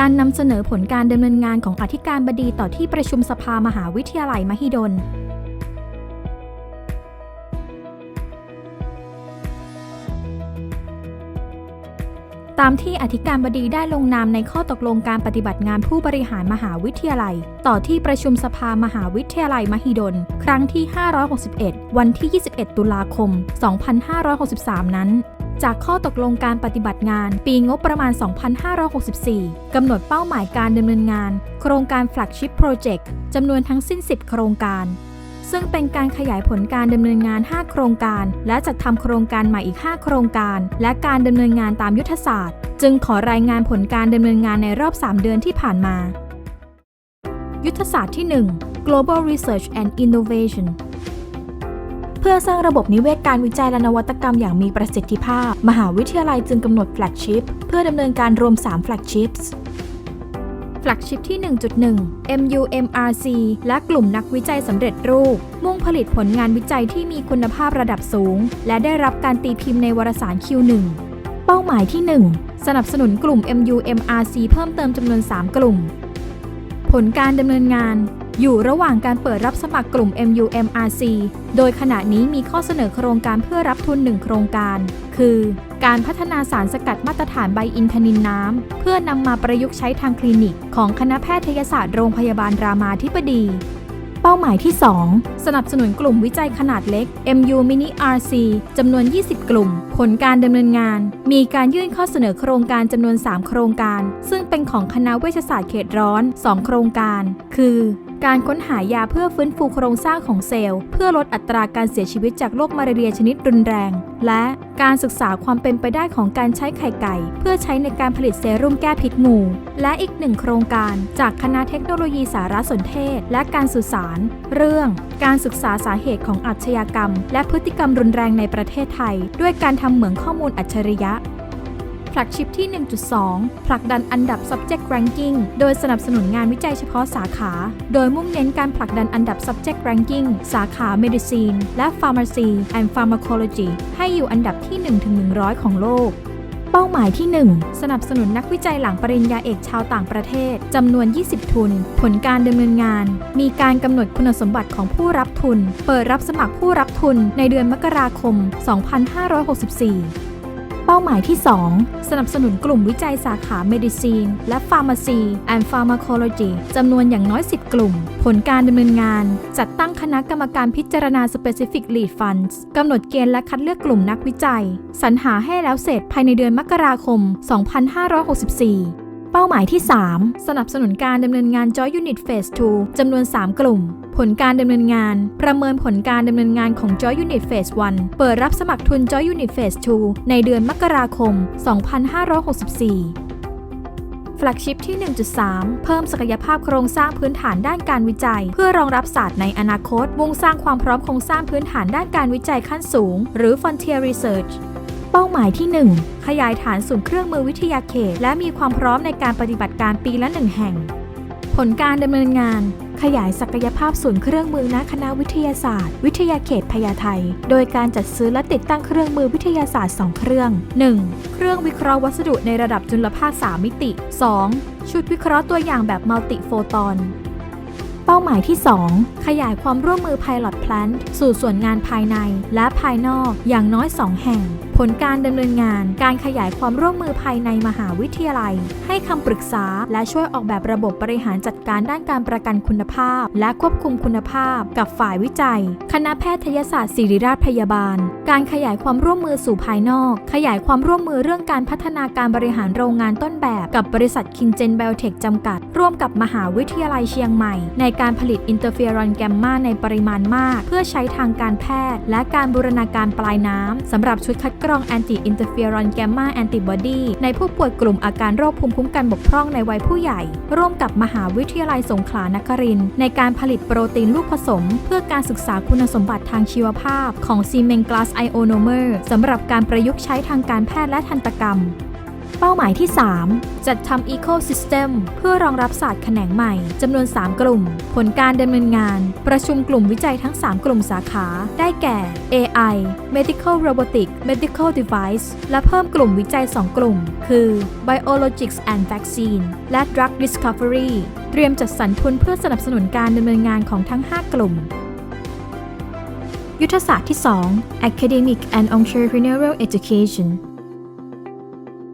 การนำเสนอผลการดำเนินงานของอธิการบดีต่อที่ประชุมสภามหาวิทยาลัยมหิดล ตามที่อธิการบดีได้ลงนามในข้อตกลงการปฏิบัติงานผู้บริหารมหาวิทยาลัย ต่อที่ประชุมสภามหาวิทยาลัยมหิดล ครั้งที่ 561 วันที่ 21 ตุลาคม 2563 นั้น จากข้อตกลงการปฏิบัติงาน ปีงบประมาณ 2564 กำหนดเป้าหมายการดำเนินงาน โครงการ Flagship Project จำนวนทั้งสิ้น 10 โครงการ ซึ่งเป็นการขยายผลการดำเนินงาน 5 โครงการ และจัดทำโครงการใหม่อีก 5 โครงการ และการดำเนินงานตามยุทธศาสตร์ จึงขอรายงานผลการดำเนินงานในรอบ 3 เดือนที่ผ่านมา ยุทธศาสตร์ที่ 1 Global Research and Innovation เพื่อสร้างระบบนิเวศการวิจัยและนวัตกรรมอย่างมีประสิทธิภาพ มหาวิทยาลัยจึงกำหนด Flagship เพื่อดำเนินการรวม3 Flagships Flagship ที่ 1.1 MUMRC และกลุ่มนักวิจัยสำเร็จรูป มุ่งผลิตผลงานวิจัยที่มีคุณภาพระดับสูง และได้รับการตีพิมพ์ในวารสาร Q1 เป้าหมายที่ 1 สนับสนุนกลุ่ม MUMRC เพิ่มเติมจำนวน 3 กลุ่ม ผลการดำเนินงาน อยู่ระหว่างการเปิดรับสมัครกลุ่ม MUMRC โดยขณะนี้มีข้อเสนอโครงการเพื่อรับทุน 1 โครงการ คือ การพัฒนาสารสกัดมาตรฐานไบอินทนินน้ำ เพื่อนำมาประยุกต์ใช้ทางคลินิก ของคณะแพทยศาสตร์โรงพยาบาลรามาธิบดี เป้าหมายที่ 2 สนับสนุนกลุ่มวิจัยขนาดเล็ก MU Mini RC จำนวน 20 กลุ่ม ผลการดำเนินงาน มีการยื่นข้อเสนอโครงการจำนวน 3 โครงการ ซึ่งเป็นของคณะเวชศาสตร์เขตร้อน 2 โครงการ คือ การค้นหายาเพื่อฟื้นฟูโครงสร้างของเซลล์ เพื่อลดอัตราการเสียชีวิตจากโรคมาลาเรียชนิดรุนแรง และการศึกษาความเป็นไปได้ของการใช้ไข่ไก่ เพื่อใช้ในการผลิตเซรุ่มแก้พิษงู และอีกหนึ่งโครงการ จากคณะเทคโนโลยีสารสนเทศ และการสื่อสาร เรื่อง การศึกษาสาเหตุของอาชญากรรม และพฤติกรรมรุนแรงในประเทศไทย ด้วยการทำเหมืองข้อมูลอัจฉริยะ ผลักชิปที่ 1.2 ผลักดันอันดับ subject ranking โดยสนับสนุนงานวิจัยเฉพาะสาขา โดยมุ่งเน้นการผลักดันอันดับ subject ranking สาขา medicine และ pharmacy and pharmacology ให้อยู่อันดับที่ 1-100 ของโลกเป้าหมายที่ 1 สนับสนุนนักวิจัยหลังปริญญาเอกชาวต่างประเทศจำนวน 20 ทุน ผลการดำเนินงาน มีการกำหนดคุณสมบัติของผู้รับทุน เปิดรับสมัครผู้รับทุนในเดือนมกราคม 2564 เป้าหมายที่ 2 สนับสนุนกลุ่มวิจัยสาขา Medicine และ Pharmacy and Pharmacology จำนวนอย่างน้อย 10 กลุ่ม ผลการดำเนินงาน จัดตั้งคณะกรรมการพิจารณา Specific Lead Funds กำหนดเกณฑ์และคัดเลือกกลุ่มนักวิจัย สรรหาให้แล้วเสร็จภายในเดือนมกราคม 2564 เป้าหมายที่ 3 สนับสนุนการดำเนินงาน Joy Unit Phase 2จำนวน 3 กลุ่ม ผลการดำเนินงาน ประเมินผลการดำเนินงานของ Joy Unit Phase 1 เปิดรับสมัครทุน Joy Unit Phase 2ในเดือนมกราคม 2564แฟลกชิพที่ 1.3 เพิ่มศักยภาพโครงสร้างพื้นฐานด้านการวิจัย เพื่อรองรับศาสตร์ในอนาคตมุ่งสร้างความพร้อมโครงสร้างพื้นฐานด้านการวิจัยขั้นสูง หรือ Frontier Research เป้าหมายที่ 1 ขยายฐานศูนย์เครื่องมือวิทยาเขต และมีความพร้อมในการปฏิบัติการปีละหนึ่งแห่ง ผลการดำเนินงาน ขยายศักยภาพศูนย์เครื่องมือณคณะวิทยาศาสตร์ วิทยาเขตพญาไทโดยการจัดซื้อและติดตั้งเครื่องมือวิทยาศาสตร์ 2 เครื่อง 1. เครื่องวิเคราะห์วัสดุในระดับจุลภาค 3 มิติ 2. ชุดวิเคราะห์ตัวอย่างแบบมัลติโฟตอนเป้าหมายที่ 2 ขยายความร่วมมือ Pilot Plant สู่ส่วนงานภายในและภายนอกอย่างน้อย 2 แห่ง ผลการดำเนินงาน การขยายความร่วมมือภายในมหาวิทยาลัย ให้คำปรึกษา และช่วยออกแบบระบบบริหารจัดการด้านการประกันคุณภาพ และควบคุมคุณภาพ กับฝ่ายวิจัย คณะแพทยศาสตร์ศิริราชพยาบาล การขยายความร่วมมือสู่ภายนอก ขยายความร่วมมือเรื่องการพัฒนาการบริหารโรงงานต้นแบบ กับบริษัทคินเจนไบโอเทคจำกัด ร่วมกับมหาวิทยาลัยเชียงใหม่ ในการผลิตอินเตอร์เฟียรอนแกมมาในปริมาณมาก เพื่อใช้ทางการแพทย์ และการบูรณาการปลายน้ำสำหรับชุดคัดกรองรองแอนติอินเตอร์เฟียรอนแกมมาแอนติบอดีในผู้ป่วยกลุ่มอาการโรคภูมิคุ้มกันบกพร่องในวัยผู้ใหญ่ ร่วมกับมหาวิทยาลัยสงขลานครินทร์ในการผลิตโปรตีนลูกผสม เพื่อการศึกษาคุณสมบัติทางชีวภาพ ของซีเมนกลาสไอโอโนเมอร์สำหรับการประยุกต์ใช้ทางการแพทย์และทันตกรรม เป้าหมายที่ 3 จัดทำ Ecosystem เพื่อรองรับศาสตร์แขนงใหม่จำนวน 3 กลุ่ม ผลการดำเนินงาน ประชุมกลุ่มวิจัยทั้ง 3 กลุ่มสาขา ได้แก่ AI Medical Robotics Medical Device และเพิ่มกลุ่มวิจัย 2 กลุ่ม คือ Biologics and Vaccine และ Drug Discovery เตรียมจัดสรรทุนเพื่อสนับสนุนการดำเนินงานของทั้ง 5 กลุ่มยุทธศาสตร์ที่ 2 Academic and Entrepreneurial Education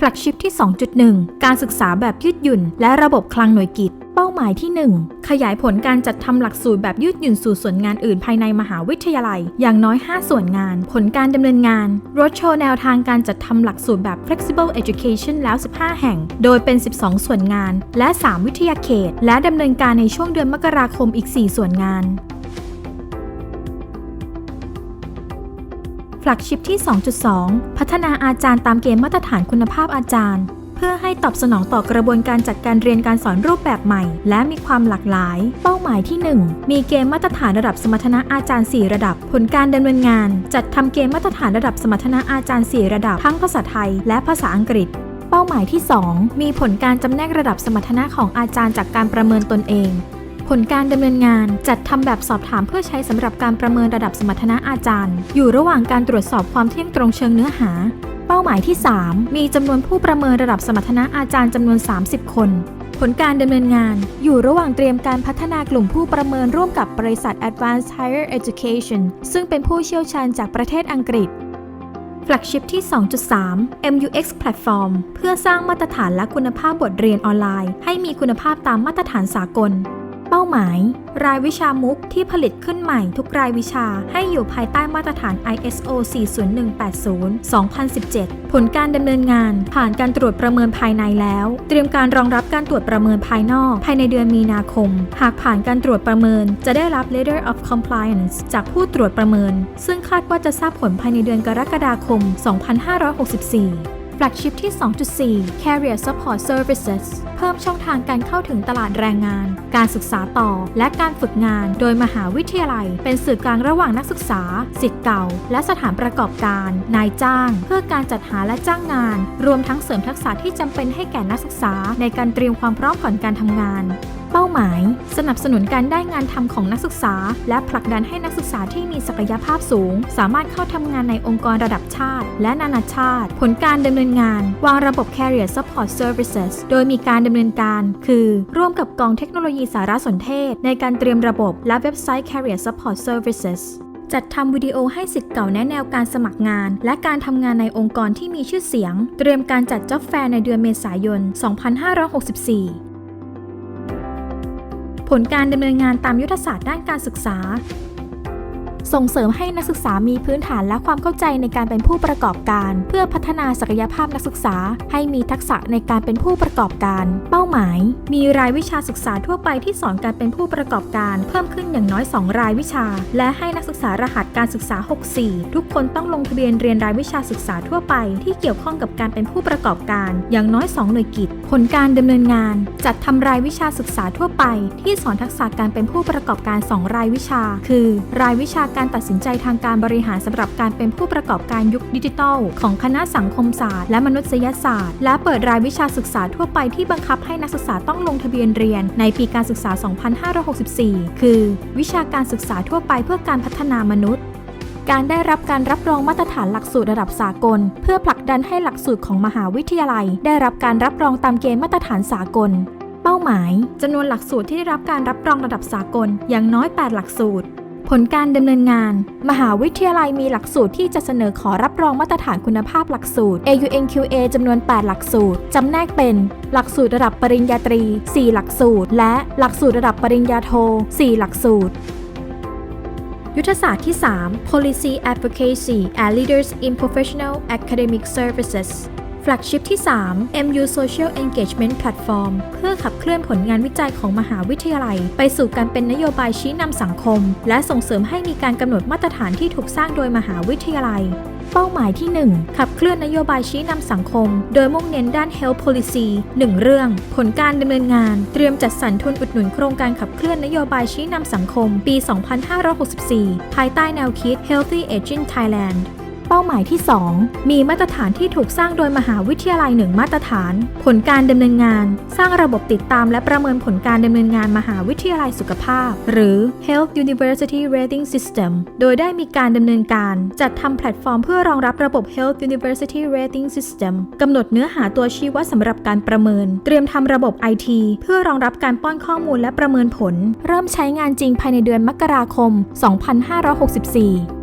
แฟลกชิพที่ 2.1 การศึกษาแบบยืดหยุ่น และระบบคลังหน่วยกิจ เป้าหมายที่ 1 ขยายผลการจัดทำหลักสูตรแบบยืดหยุ่นสู่ส่วนงานอื่นภายในมหาวิทยาลัย อย่างน้อย 5 ส่วนงาน ผลการดำเนินงานรถโชว์แนวทางการจัดทำหลักสูตรแบบ flexible education แล้ว 15 แห่ง โดยเป็น 12 ส่วนงาน และ 3 วิทยาเขต และดำเนินการในช่วงเดือนมกราคมอีก 4 ส่วนงาน แฟลกชิพที่ 2.2 พัฒนาอาจารย์ตามเกณฑ์มาตรฐานคุณภาพอาจารย์ เพื่อให้ตอบสนองต่อกระบวนการจัดการเรียนการสอนรูปแบบใหม่ และมีความหลากหลาย เป้าหมายที่ 1 มีเกณฑ์มาตรฐานระดับสมรรถนะอาจารย์ 4 ระดับ ผลการดำเนินงาน จัดทำเกณฑ์มาตรฐานระดับสมรรถนะอาจารย์ 4 ระดับทั้งภาษาไทย และภาษาอังกฤษเป้าหมายที่ 2 มีผลการจำแนกระดับสมรรถนะของอาจารย์จากการประเมินตนเอง ผลการดำเนินงานจัดทำแบบสอบถามเพื่อใช้สำหรับการประเมินระดับสมรรถนะอาจารย์ อยู่ระหว่างการตรวจสอบความเที่ยงตรงเชิงเนื้อหา เป้าหมายที่ 3 มีจำนวนผู้ประเมินระดับสมรรถนะอาจารย์จำนวน 30 คนผลการดำเนินงานอยู่ระหว่างเตรียมการพัฒนากลุ่มผู้ประเมินร่วมกับบริษัท Advanced Higher Education ซึ่งเป็นผู้เชี่ยวชาญจากประเทศอังกฤษแฟลกชิพที่ 2.3 MUX Platform เพื่อสร้างมาตรฐานและคุณภาพบทเรียนออนไลน์ ให้มีคุณภาพตามมาตรฐานสากล หมาย รายวิชามุกที่ผลิตขึ้นใหม่ทุกรายวิชาให้อยู่ภายใต้มาตรฐาน ISO 40180 2017 ผลการดำเนินงานผ่านการตรวจประเมินภายในแล้ว เตรียมการรองรับการตรวจประเมินภายนอก ภายในเดือนมีนาคม หากผ่านการตรวจประเมิน จะได้รับ Letter of Compliance จากผู้ตรวจประเมิน ซึ่งคาดว่าจะทราบผลภายในเดือนกรกฎาคม 2564 แฟลกชิพที่ 2.4 Career Support Services เพิ่มช่องทางการเข้าถึงตลาดแรงงาน การศึกษาต่อ และการฝึกงาน โดยมหาวิทยาลัย เป็นสื่อกลางระหว่างนักศึกษา สิทธิ์เก่า และสถานประกอบการ นายจ้าง เพื่อการจัดหาและจ้างงาน รวมทั้งเสริมทักษะที่จำเป็นให้แก่นักศึกษาในการเตรียมความพร้อมก่อนการทำงาน เป้าหมาย สนับสนุนการได้งานทำของนักศึกษา และผลักดันให้นักศึกษาที่มีศักยภาพสูง สามารถเข้าทำงานในองค์กรระดับชาติ และนานาชาติ ผลการดำเนินงาน วางระบบ Career Support Services โดยมีการดำเนินการ คือ ร่วมกับกองเทคโนโลยีสารสนเทศ ในการเตรียมระบบและเว็บไซต์ Career Support Services จัดทำวิดีโอให้สิทธิ์เก่าแนะแนวการสมัครงาน และการทำงานในองค์กรที่มีชื่อเสียง เตรียมการจัดจ็อบแฟร์ในเดือนเมษายน 2564 ผลการดำเนินงานตามยุทธศาสตร์ด้านการศึกษา ส่งเสริมให้นักศึกษามีพื้นฐานและความเข้าใจในการเป็นผู้ประกอบการ เพื่อพัฒนาศักยภาพนักศึกษา ให้มีทักษะในการเป็นผู้ประกอบการ เป้าหมาย มีรายวิชาศึกษาทั่วไปที่สอนการเป็นผู้ประกอบการ เพิ่มขึ้นอย่างน้อย 2 รายวิชา และให้นักศึกษารหัสการศึกษา 64 ทุกคนต้องลงทะเบียนเรียนรายวิชาศึกษาทั่วไป ที่เกี่ยวข้องกับการเป็นผู้ประกอบการ อย่างน้อย 2 หน่วยกิจ ผลการดำเนินงาน จัดทำรายวิชาศึกษาทั่วไป ที่สอนทักษะการเป็นผู้ประกอบการ 2 รายวิชา คือ รายวิชาการตัดสินใจทางการบริหารสำหรับการเป็นผู้ประกอบการยุคดิจิทัล ของคณะสังคมศาสตร์และมนุษยศาสตร์ และเปิดรายวิชาศึกษาทั่วไปที่บังคับให้นักศึกษาต้องลงทะเบียนเรียนในปีการศึกษา 2564 คือ วิชาการศึกษาทั่วไปเพื่อการพัฒนามนุษย์การได้รับการรับรองมาตรฐานหลักสูตรระดับสากล เพื่อผลักดันให้หลักสูตรของมหาวิทยาลัย ได้รับการรับรองตามเกณฑ์มาตรฐานสากล เป้าหมายจำนวนหลักสูตรที่ได้รับการรับรองระดับสากลอย่างน้อย 8 หลักสูตร ผลการดำเนินงาน มหาวิทยาลัยมีหลักสูตรที่จะเสนอขอรับรองมาตรฐานคุณภาพหลักสูตร AUNQA จำนวน 8 หลักสูตร จำแนกเป็น หลักสูตรระดับปริญญาตรี 4 หลักสูตร และหลักสูตรระดับปริญญาโท 4 หลักสูตร ยุทธศาสตร์ที่ 3 Policy Advocacy and Leaders in Professional Academic Services แฟลกชิพที่ 3 MU Social Engagement Platform เพื่อขับเคลื่อนผลงานวิจัยของมหาวิทยาลัย ไปสู่การเป็นนโยบายชี้นำสังคม และส่งเสริมให้มีการกำหนดมาตรฐานที่ถูกสร้างโดยมหาวิทยาลัย เป้าหมายที่ 1 ขับเคลื่อนนโยบายชี้นำสังคม โดยมุ่งเน้นด้าน Health Policy 1 เรื่อง ผลการดำเนินงาน เตรียมจัดสรรทุนอุดหนุนโครงการขับเคลื่อนนโยบายชี้นำสังคม ปี 2564 ภายใต้แนวคิด Healthy Aging Thailand เป้าหมายที่ 2 มีมาตรฐานที่ถูกสร้างโดยมหาวิทยาลัยหนึ่งมาตรฐาน ผลการดำเนินงาน สร้างระบบติดตามและประเมินผลการดำเนินงานมหาวิทยาลัยสุขภาพ หรือ Health University Rating System โดยได้มีการดำเนินการ จัดทำแพลตฟอร์มเพื่อรองรับระบบ Health University Rating System กำหนดเนื้อหาตัวชี้วัดสำหรับการประเมิน เตรียมทำระบบ IT เพื่อรองรับการป้อนข้อมูลและประเมินผล เริ่มใช้งานจริงภายในเดือนมกราคม 2564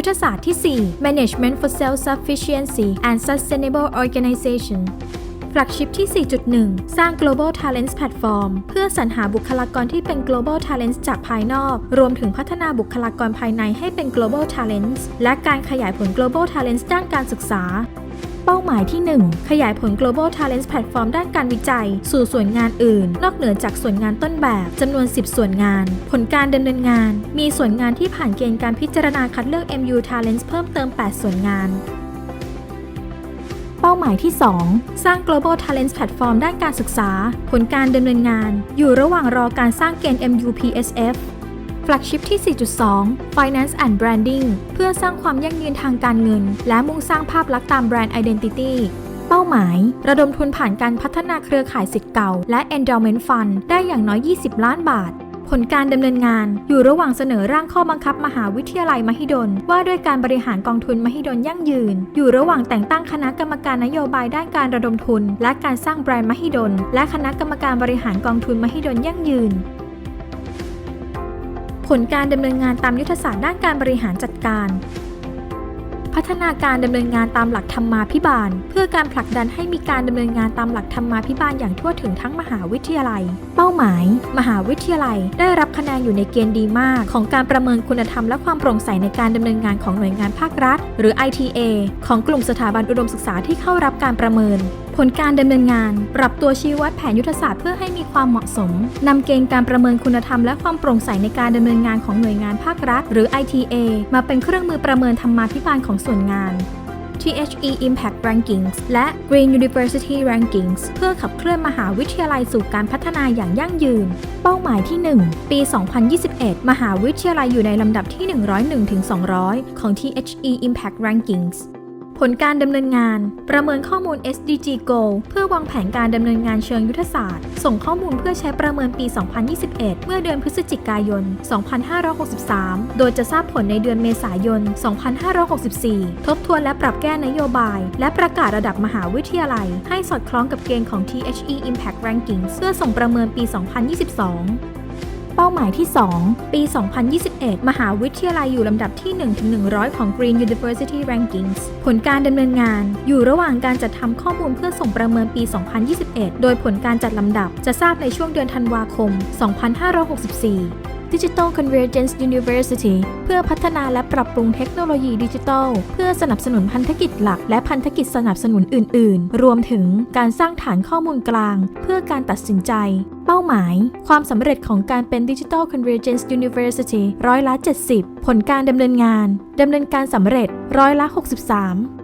ยุทธศาสตร์ที่ 4 Management for Self-Sufficiency and Sustainable Organization แฟลกชิพที่ 4.1 สร้าง Global Talents Platform เพื่อสรรหาบุคลากรที่เป็น Global Talents จากภายนอก รวมถึงพัฒนาบุคลากรภายในให้เป็น Global Talents และการขยายผล Global Talents ด้านการศึกษา เป้าหมายที่ 1 ขยายผล Global Talent Platform ด้านการวิจัย สู่ส่วนงานอื่น นอกเหนือจากส่วนงานต้นแบบจำนวน 10 ส่วนงาน ผลการดำเนินงาน มีส่วนงานที่ผ่านเกณฑ์การพิจารณาคัดเลือก MU Talents เพิ่มเติม 8 ส่วนงานเป้าหมายที่ 2 สร้าง global Talent platform ด้านการศึกษา ผลการดำเนินงาน อยู่ระหว่างรอการสร้างเกณฑ์ MUPSF ฟลกชิพที่ 4.2 Finance and Branding เพื่อสร้างความยั่งยืนทางการเงิน และมุ่งสร้างภาพลักษณ์ตามแบรนด์ Identity เป้าหมาย ระดมทุนผ่านการพัฒนาเครือข่ายสิทธิ์เก่า และ Endowment Fund ได้อย่างน้อย 20 ล้านบาท ผลการดำเนินงานอยู่ระหว่างเสนอร่างข้อบังคับมหาวิทยาลัยมหิดล ว่าด้วยการบริหารกองทุนมหิดลยั่งยืน อยู่ระหว่างแต่งตั้งคณะกรรมการนโยบายด้านการระดมทุน และการสร้างแบรนด์มหิดล และคณะกรรมการบริหารกองทุนมหิดลยั่งยืน ผลการดำเนินงานตามยุทธศาสตร์ด้านการบริหารจัดการ พัฒนาการดำเนินงานตามหลักธรรมาภิบาล เพื่อการผลักดันให้มีการดำเนินงานตามหลักธรรมาภิบาลอย่างทั่วถึงทั้งมหาวิทยาลัย เป้าหมาย มหาวิทยาลัย ได้รับคะแนนอยู่ในเกณฑ์ดีมาก ของการประเมินคุณธรรมและความโปร่งใสในการดำเนินงานของหน่วยงานภาครัฐ หรือ ITA ของกลุ่มสถาบันอุดมศึกษาที่เข้ารับการประเมิน ผลการดำเนินงาน ปรับตัวชี้วัดแผนยุทธศาสตร์เพื่อให้มีความเหมาะสมนำเกณฑ์การประเมินคุณธรรมและความโปร่งใสในการดำเนินงานของหน่วยงานภาครัฐ หรือ ITA มาเป็นเครื่องมือประเมินธรรมาภิบาลของส่วนงาน THE Impact Rankings และ Green University Rankings เพื่อขับเคลื่อนมหาวิทยาลัยสู่การพัฒนาอย่างยั่งยืน เป้าหมายที่ 1 ปี 2021 มหาวิทยาลัยอยู่ในลำดับที่ 101-200 ของ THE Impact Rankings ผลการดำเนินงาน ประเมินข้อมูล SDG Goal เพื่อวางแผนการดำเนินงานเชิงยุทธศาสตร์ ส่งข้อมูลเพื่อใช้ประเมินปี 2021 เมื่อเดือนพฤศจิกายน 2563 โดยจะทราบผลในเดือนเมษายน 2564 ทบทวนและปรับแก้นโยบาย และประกาศระดับมหาวิทยาลัย ให้สอดคล้องกับเกณฑ์ของ THE Impact Rankings เพื่อส่งประเมินปี 2022 เป้าหมายที่ 2 ปี 2021 มหาวิทยาลัยอยู่ลำดับที่ 1-100 ของ Green University Rankings ผลการดำเนินงาน อยู่ระหว่างการจัดทำข้อมูลเพื่อส่งประเมินปี 2021 โดยผลการจัดลำดับจะทราบในช่วงเดือนธันวาคม 2564 Digital Convergence University เพื่อพัฒนาและปรับปรุงเทคโนโลยีดิจิทัล เพื่อสนับสนุนพันธกิจหลัก และพันธกิจสนับสนุนอื่น ๆ รวมถึงการสร้างฐานข้อมูลกลาง เพื่อการตัดสินใจ เป้าหมาย ความสำเร็จของการเป็น Digital Convergence University ร้อยละ 70 ผลการดำเนินงานดำเนินการสำเร็จร้อยละ 63